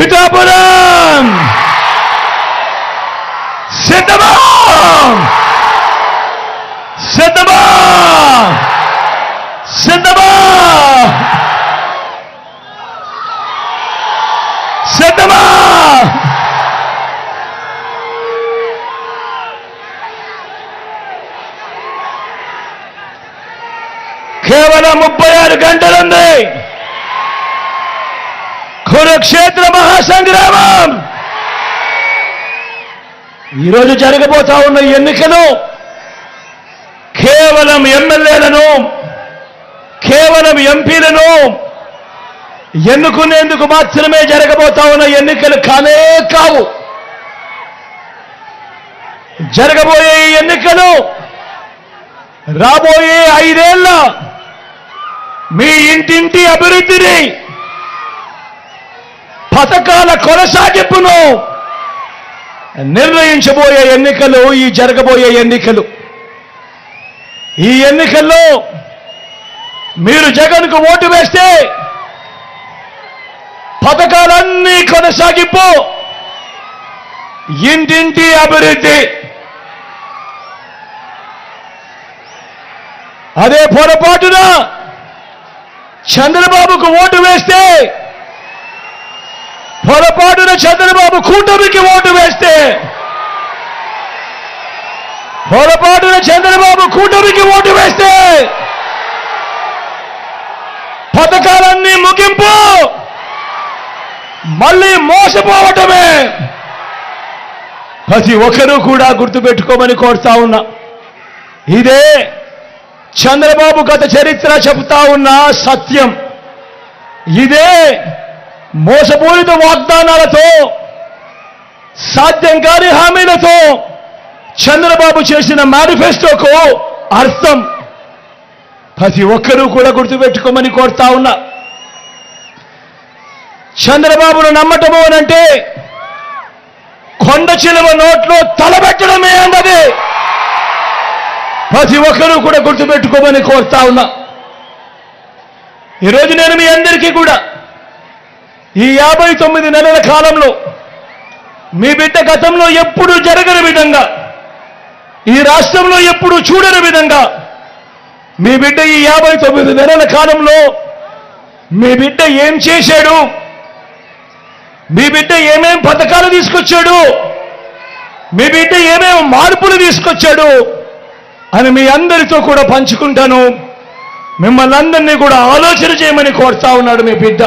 పిఠాపురం సిద్ధమా సిద్ధమా సిద్ధమా సిద్ధమా కేవలం ముప్పై ఆరు గంటలుంది. కురుక్షేత్ర మహాసంగ్రామం! ఈరోజు జరగబోతా ఉన్న ఎన్నికలు కేవలం ఎమ్మెల్యేలను కేవలం ఎంపీలను ఎన్నుకునేందుకు మాత్రమే జరగబోతా ఉన్న ఎన్నికలు కానే కావు. జరగబోయే ఎన్నికలు రాబోయే ఐదేళ్ళ మీ ఇంటింటి అభివృద్ధిని పథకాల కొనసాగింపును. నిర్ణయించబోయే ఎన్నికలు ఈ జరగబోయే ఎన్నికలు. ఈ ఎన్నికల్లో మీరు జగన్కు ఓటు వేస్తే పథకాలన్నీ కొనసాగింపు. ఇంటింటి అభివృద్ధి. అదే పొరపాటున చంద్రబాబుకు ఓటు వేస్తే పొరపాటున చంద్రబాబు కూటమికి ఓటు వేస్తే పొరపాటున చంద్రబాబు కూటమికి ఓటు వేస్తే పథకాలన్నీ ముగింపు మళ్ళీ మోసపోవటమే. ప్రతి ఒక్కరూ కూడా గుర్తుపెట్టుకోమని కోరుతా ఉన్నా. ఇదే చంద్రబాబు గత చరిత్ర చెబుతా ఉన్న సత్యం. ఇదే మోసపూరిత వాగ్దానాలతో సాధ్యం కాని హామీలతో చంద్రబాబు చేసిన మేనిఫెస్టోకు అర్థం ప్రతి ఒక్కరూ కూడా గుర్తుపెట్టుకోమని కోరుతా ఉన్నా. చంద్రబాబును నమ్మటము అంటే కొండ చిలువ నోట్లో తలబెట్టడమే అన్నది ప్రతి ఒక్కరూ కూడా గుర్తుపెట్టుకోమని కోరుతా ఉన్నా. ఈరోజు నేను మీ అందరికీ కూడా ఈ యాభై తొమ్మిది నెలల కాలంలో మీ బిడ్డ గతంలో ఎప్పుడు జరగని విధంగా ఈ రాష్ట్రంలో ఎప్పుడు చూడని విధంగా మీ బిడ్డ ఈ యాభై తొమ్మిది నెలల కాలంలో మీ బిడ్డ ఏం చేశాడు? మీ బిడ్డ ఏమేం పథకాలు తీసుకొచ్చాడు? మీ బిడ్డ ఏమేం మార్పులు తీసుకొచ్చాడు? అని మీ అందరితో కూడా పంచుకుంటాను. మిమ్మల్ని అందరినీ కూడా ఆలోచన చేయమని కోరుతా ఉన్నాడు మీ బిడ్డ.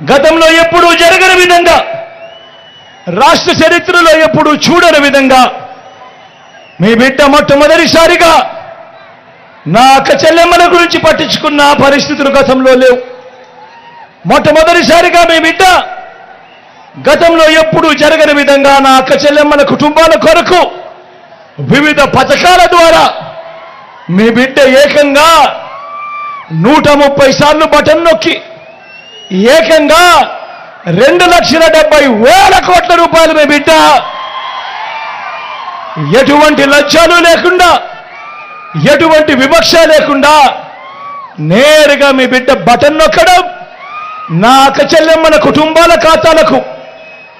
గతంలో ఎప్పుడూ జరగని విధంగా రాష్ట్ర చరిత్రలో ఎప్పుడూ చూడని విధంగా మీ బిడ్డ మొట్టమొదటిసారిగా నా అక్క చెల్లెమ్మల గురించి పట్టించుకున్న పరిస్థితులు గతంలో లేవు. మొట్టమొదటిసారిగా మీ బిడ్డ గతంలో ఎప్పుడూ జరగని విధంగా నా అక్క చెల్లెమ్మల కుటుంబాల కొరకు వివిధ పథకాల ద్వారా మీ బిడ్డ ఏకంగా నూట ముప్పై సార్లు బటన్ నొక్కి ఏకంగా రెండు లక్షల డెబ్బై వేల కోట్ల రూపాయలు మీ బిడ్డ. ఎటువంటి లక్ష్యాలు లేకుండా ఎటువంటి వివక్ష లేకుండా నేరుగా మీ బిడ్డ బటన్ నొక్కడం నా అక్క చెల్లెమ్మల కుటుంబాల ఖాతాలకు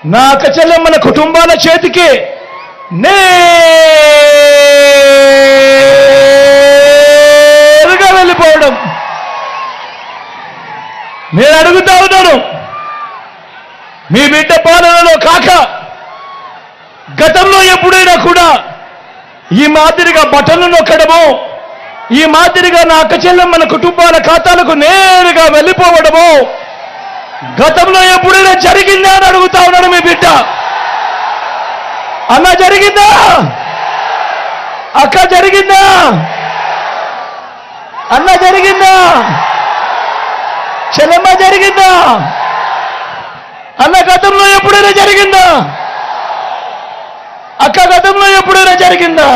నా అక్క చెల్లెమ్మల కుటుంబాల చేతికి నే నేను అడుగుతా ఉన్నాను. మీ బిడ్డ పాలనలో కాక గతంలో ఎప్పుడైనా కూడా ఈ మాదిరిగా బటన్లు నొక్కడము ఈ మాదిరిగా నా అక్కచెల్లం మన కుటుంబాల ఖాతాలకు నేరుగా వెళ్ళిపోవడము గతంలో ఎప్పుడైనా జరిగిందా అని అడుగుతా ఉన్నాడు మీ బిడ్డ. అన్న జరిగిందా? అక్క జరిగిందా? అన్న జరిగిందా? చెల్లెమ్మ జరిగిందా? అన్న గతంలో ఎప్పుడైనా జరిగిందా? అక్క గతంలో ఎప్పుడైనా జరిగిందా?